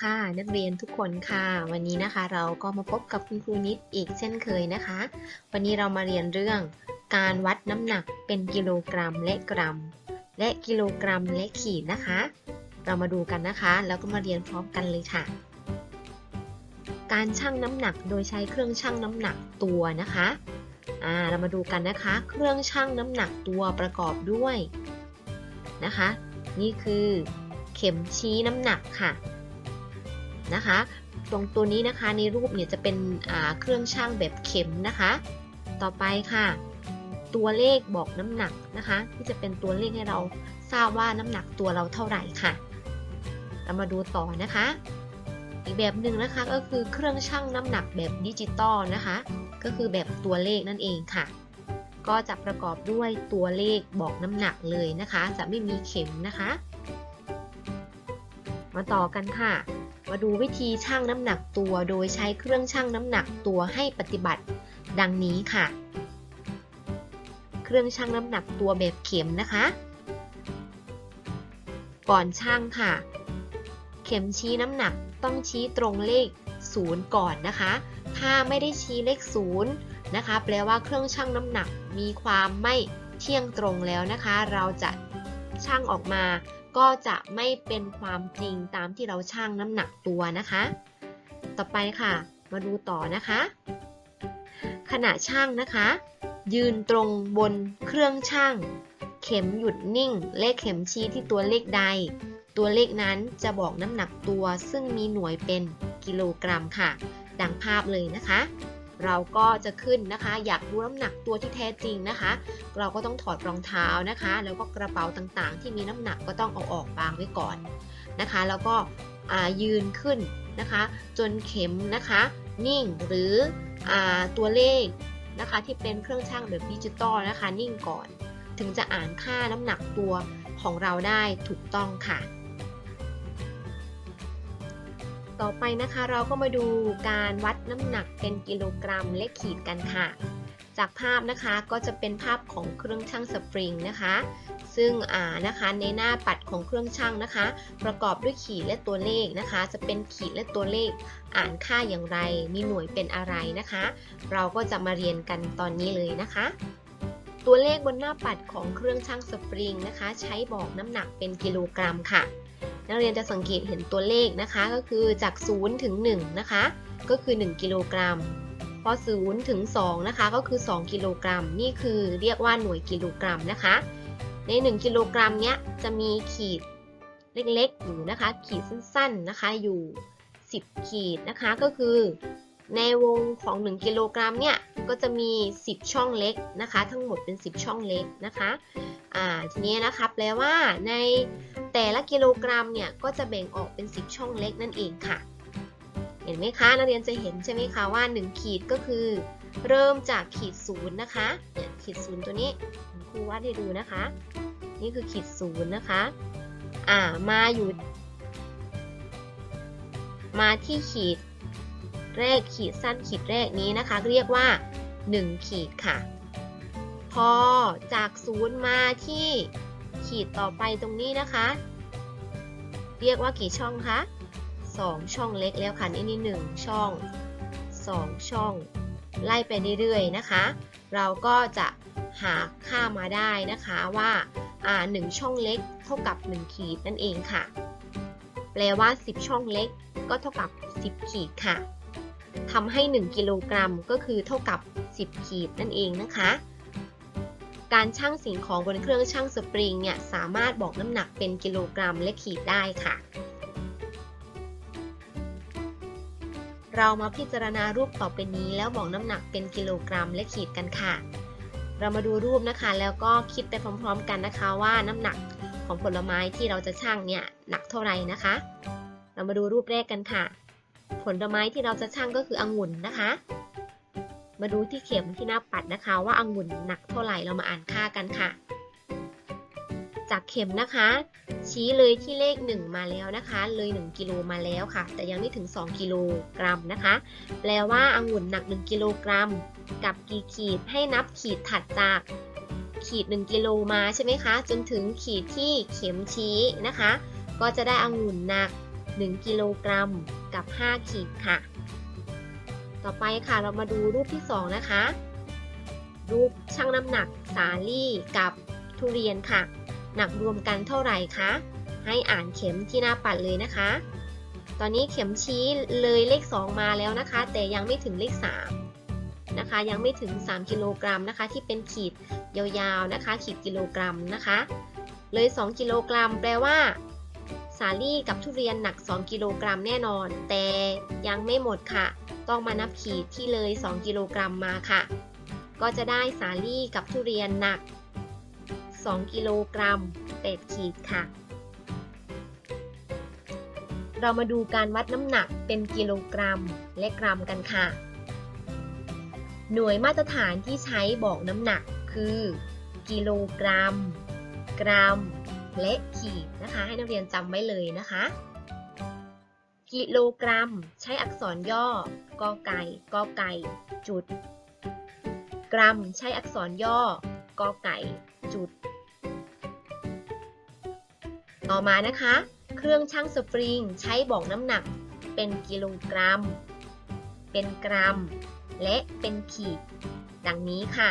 ค่ะ นักเรียนทุกคนค่ะ วันนี้นะคะเราก็มาพบกับคุณครูนิดอีกเช่นเคยนะคะ วันนี้เรามาเรียนเรื่อง การวัดน้ำหนักเป็นกิโลกรัมและกรัม และกิโลกรัมและขีดนะคะ เรามาดูกันนะคะ แล้วก็มาเรียนพร้อมกันเลยค่ะ การชั่งน้ำหนักโดยใช้เครื่องชั่งน้ำหนักตัวนะคะอ่าเรามาดูกันนะคะ เครื่องชั่งน้ำหนักตัวประกอบด้วยนะคะ นี่คือเข็มชี้น้ำหนักค่ะ นะคะ ตรงตัวนี้นะคะในรูปเนี่ยจะเป็นเครื่องชั่งแบบเข็มนะคะ ต่อไปค่ะ ตัวเลขบอกน้ำหนักนะคะ ที่จะเป็นตัวเลขให้เราทราบว่าน้ำหนักตัวเราเท่าไหร่ค่ะ เรามาดูต่อนะคะ อีกแบบหนึ่งนะคะก็คือเครื่องชั่งน้ำหนักแบบดิจิตอลนะคะ ก็คือแบบตัวเลขนั่นเองค่ะ ก็จะประกอบด้วยตัวเลขบอกน้ำหนักเลยนะคะ จะไม่มีเข็มนะคะ มาต่อกันค่ะ มาดูวิธีชั่งน้ำหนักตัว โดยใช้เครื่องชั่งน้ำหนักตัวให้ปฏิบัติ ดังนี้ค่ะ เครื่องชั่งน้ำหนักตัวแบบเข็มนะคะ ก่อนชั่งค่ะ เข็มชี้น้ำหนักต้องชี้ตรงเลข 0 ก่อนนะคะ ถ้าไม่ได้ชี้เลข 0 นะคะ แปลว่าเครื่องชั่งน้ำหนักมีความไม่เที่ยงตรงแล้วนะคะ เราจะชั่งออกมา ก็จะไม่เป็นความจริงตามที่เราชั่งน้ำหนักตัวนะคะ ต่อไปค่ะ มาดูต่อนะคะ ขณะชั่งนะคะ ยืนตรงบนเครื่องชั่ง เข็มหยุดนิ่งและเข็มชี้ที่ตัวเลขใด ตัวเลขนั้นจะบอกน้ำหนักตัวซึ่งมีหน่วยเป็นกิโลกรัมค่ะ ดังภาพเลยนะคะ เราก็จะขึ้นนะคะ อยากรู้น้ำหนักตัวที่แท้จริงนะคะ เราก็ต้องถอดรองเท้านะคะ แล้วก็กระเป๋าต่างๆ ที่มีน้ำหนักก็ต้องเอาออกวางไว้ก่อนนะคะ แล้วก็ยืนขึ้นนะคะ จนเข็มนะคะ นิ่งหรืออตัวเลขนะคะ ที่เป็นเครื่องชั่งแบบดิจิตอลนะคะ นิ่งก่อน ถึงจะอ่านค่าน้ำหนักตัวของเราได้ถูกต้องค่ะ ต่อไปนะคะเราก็มาดูการวัดน้ำหนักเป็นกิโลกรัมและขีดกันค่ะ จากภาพนะคะก็จะเป็นภาพของเครื่องชั่งสปริงนะคะ ซึ่งอ่านะคะในหน้าปัดของเครื่องชั่งนะคะ ประกอบด้วยขีดและตัวเลขนะคะ จะเป็นขีดและตัวเลขอ่านค่าอย่างไร มีหน่วยเป็นอะไรนะคะ เราก็จะมาเรียนกันตอนนี้เลยนะคะตัวเลขบนหน้าปัดของเครื่องชั่งสปริงนะคะ ใช้บอกน้ำหนักเป็นกิโลกรัมค่ะ นักเรียนจะสังเกตเห็นตัวเลขนะคะ ก็คือจาก 0 ถึง 1 นะคะ ก็คือ 1 กิโลกรัม พอ 0 ถึง 2 นะคะ ก็คือ 2 กิโลกรัม นี่คือเรียกว่าหน่วยกิโลกรัมนะคะ ใน 1 กิโลกรัมเนี้ยจะมีขีดเล็กๆอยู่นะคะ ขีดสั้นๆนะคะอยู่ 10 ขีดนะคะ ก็คือ ในวงของ 1 กิโลกรัมเนี่ย ก็จะมี 10 ช่องเล็กนะคะ ทั้งหมดเป็น 10 ช่องเล็กนะคะอ่าทีนี้นะคะแปลว่าในแต่ละกิโลกรัมเนี่ย ก็จะแบ่งออกเป็น 10 ช่องเล็กนั่นเองค่ะ เห็นไหมคะ นักเรียนจะเห็นใช่ไหมคะว่า 1 ขีดก็คือ เริ่มจากขีดศูนย์นะคะ เนี่ยขีดศูนย์ตัวนี้ครูวาดให้ดูนะคะ นี่คือขีดศูนย์นะคะ อ่า มาอยู่ มาที่ขีด แรกขีดสั้นขีดแรกนี้นะคะ เรียกว่า 1 ขีดค่ะ พอจากศูนย์มาที่ขีดต่อไปตรงนี้นะคะ เรียกว่ากี่ช่องคะ2 ช่องเล็กแล้วค่ะนี่นี่หนึ่งช่อง 2 ช่อง ไล่ไปเรื่อยๆนะคะ เราก็จะหาค่ามาได้นะคะว่าอ่า1ช่องเล็กเท่ากับ 1 ขีดนั่นเองค่ะ แปลว่า 10 ช่องเล็กก็เท่ากับ 10 ขีดค่ะ ทำให้ 1 กิโลกรัมก็คือเท่ากับ 10 ขีดนั่นเองนะคะ การชั่งสิ่งของบนเครื่องชั่งสปริงเนี่ยสามารถบอกน้ำหนักเป็นกิโลกรัมและขีดได้ค่ะ เรามาพิจารณารูปต่อไปนี้แล้วบอกน้ำหนักเป็นกิโลกรัมและขีดกันค่ะ เรามาดูรูปนะคะ แล้วก็คิดไปพร้อม ๆ กันนะคะว่าน้ำหนักของผลไม้ที่เราจะชั่งเนี่ยหนักเท่าไหร่นะคะ เรามาดูรูปแรกกันค่ะ ผลไม้ที่เราจะชั่งก็คือองุ่นนะคะ มาดูที่เข็มที่หน้าปัดนะคะ ว่าองุ่นหนักเท่าไหร่เรามาอ่านค่ากันค่ะ จากเข็มนะคะ ชี้เลยที่เลข 1 มาแล้วนะคะ เลย 1กิโลมาแล้วค่ะ แต่ยังไม่ถึง 2กิโลกรัมนะคะ แปลว่าองุ่นหนัก 1กิโลกรัม กับกี่ขีดให้นับขีดถัดจากขีด 1 กิโลมาใช่ไหมคะ จนถึงขีดที่เข็มชี้นะคะ ก็จะได้องุ่นหนัก 1 กิโลกรัมกับ 5 ขีดค่ะ ต่อไปค่ะเรามาดูรูปที่ 2 นะคะ รูปชั่งน้ำหนักสาลี่กับทุเรียนค่ะ หนักรวมกันเท่าไหร่คะ ให้อ่านเข็มที่หน้าปัดเลยนะคะ ตอนนี้เข็มชี้เลยเลข 2 มาแล้วนะคะ แต่ยังไม่ถึงเลข 3 นะคะ ยังไม่ถึง 3 กิโลกรัมนะคะ ที่เป็นขีดยาวๆนะคะ ขีดกิโลกรัมนะคะ เลย 2 กิโลกรัมแปลว่า สาลี่กับทุเรียนหนัก 2 กิโลกรัมแน่นอน แต่ยังไม่หมดค่ะ ต้องมานับขีดที่เลย 2 กิโลกรัมมาค่ะ ก็จะได้สาลี่กับทุเรียนหนัก 2 กิโลกรัม8ขีดค่ะ เรามาดูการวัดน้ำหนักเป็นกิโลกรัมและกรัมกันค่ะ หน่วยมาตรฐานที่ใช้บอกน้ำหนักคือ กิโลกรัม กรัม และขีดนะคะ ให้นักเรียนจำไว้เลยนะคะ กิโลกรัม ใช้อักษรย่อกอไก่กอไก่ จุด กรัม ใช้อักษรย่อกอไก่ จุด ต่อมานะคะ เครื่องชั่งสปริง ใช้บอกน้ำหนัก เป็นกิโลกรัม เป็นกรัม และเป็นขีด ดังนี้ค่ะ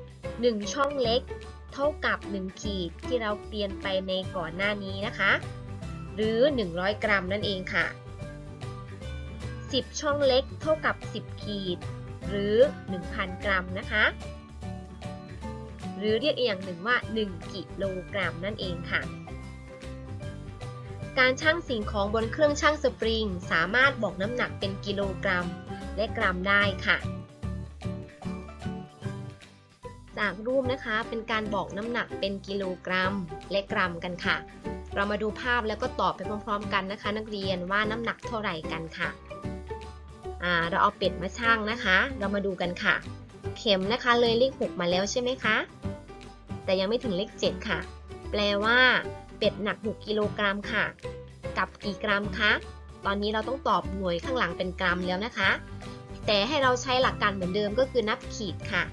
1 ช่องเล็ก เท่ากับ 1 ขีดที่เราเรียนไปในก่อนหน้านี้นะคะ หรือ 100 กรัมนั่นเองค่ะ 10 ช่องเล็กเท่ากับ 10 ขีด หรือ 1,000 กรัมนะคะ หรือเรียกอีกอย่างหนึ่งว่า 1 กิโลกรัมนั่นเองค่ะการชั่งสิ่งของบนเครื่องชั่งสปริง สามารถบอกน้ำหนักเป็นกิโลกรัม และกรัมได้ค่ะ จากรูปนะคะ เป็นการบอกน้ำหนักเป็นกิโลกรัมและกรัมกันค่ะ เรามาดูภาพแล้วก็ตอบไปพร้อมๆ กันนะคะ นักเรียนว่าน้ำหนักเท่าไหร่กันค่ะเราเอาเป็ดมาชั่งนะคะ เรามาดูกันค่ะ เข็มนะคะเลยเลข 6 มาแล้วใช่ไหมคะ แต่ยังไม่ถึงเลข 7 ค่ะ แปลว่า เป็ดหนัก 6 กิโลกรัมค่ะ กับกี่กรัมคะ ตอนนี้เราต้องตอบหน่วยข้างหลังเป็นกรัมแล้วนะคะ แต่ให้เราใช้หลักการเหมือนเดิมก็คือนับขีดค่ะ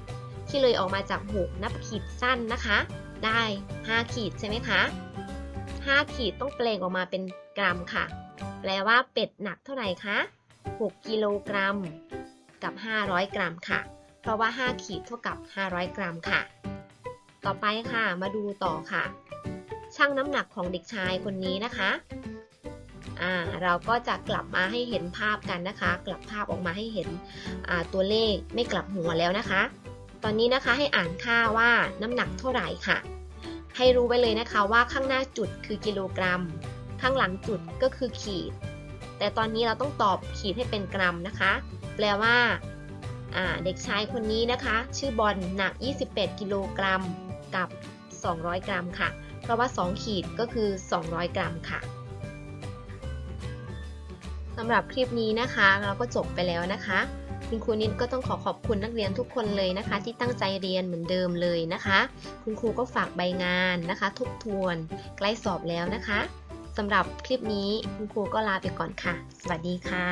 ที่เลยออกมาจาก6นับขีดสั้นนะคะ ได้ 5 ขีดใช่ไหมคะ 5 ขีดต้องแปลงออกมาเป็นกรัมค่ะ แปลว่าเป็ดหนักเท่าไหร่คะ 6 กิโลกรัม กับ 500 กรัมค่ะ เพราะว่า 5 ขีดเท่ากับ 500 กรัมค่ะ ต่อไปค่ะ มาดูต่อค่ะ ชั่งน้ำหนักของเด็กชายคนนี้นะคะอ่าเราก็จะกลับมาให้เห็นภาพกันนะคะ กลับภาพออกมาให้เห็นอ่าตัวเลขไม่กลับหัวแล้วนะคะ ตอนนี้นะคะให้อ่านค่าว่าน้ำหนักเท่าไหร่ค่ะ ให้รู้ไว้เลยนะคะว่าข้างหน้าจุดคือกิโลกรัม ข้างหลังจุดก็คือขีด แต่ตอนนี้เราต้องตอบขีดให้เป็นกรัมนะคะ แปลว่าเด็กชายคนนี้นะคะ ชื่อบอลหนัก 28 กิโลกรัมกับ 200 กรัมค่ะ เพราะว่า 2 ขีดก็คือ 200 กรัมค่ะสำหรับคลิปนี้นะคะ เราก็จบไปแล้วนะคะ คุณครูนิดก็ต้องขอขอบคุณนักเรียนทุกคนเลยนะคะ ที่ตั้งใจเรียนเหมือนเดิมเลยนะคะ คุณครูก็ฝากใบงานนะคะ ทบทวนใกล้สอบแล้วนะคะสำหรับคลิปนี้คุณครูก็ลาไปก่อนค่ะ สวัสดีค่ะ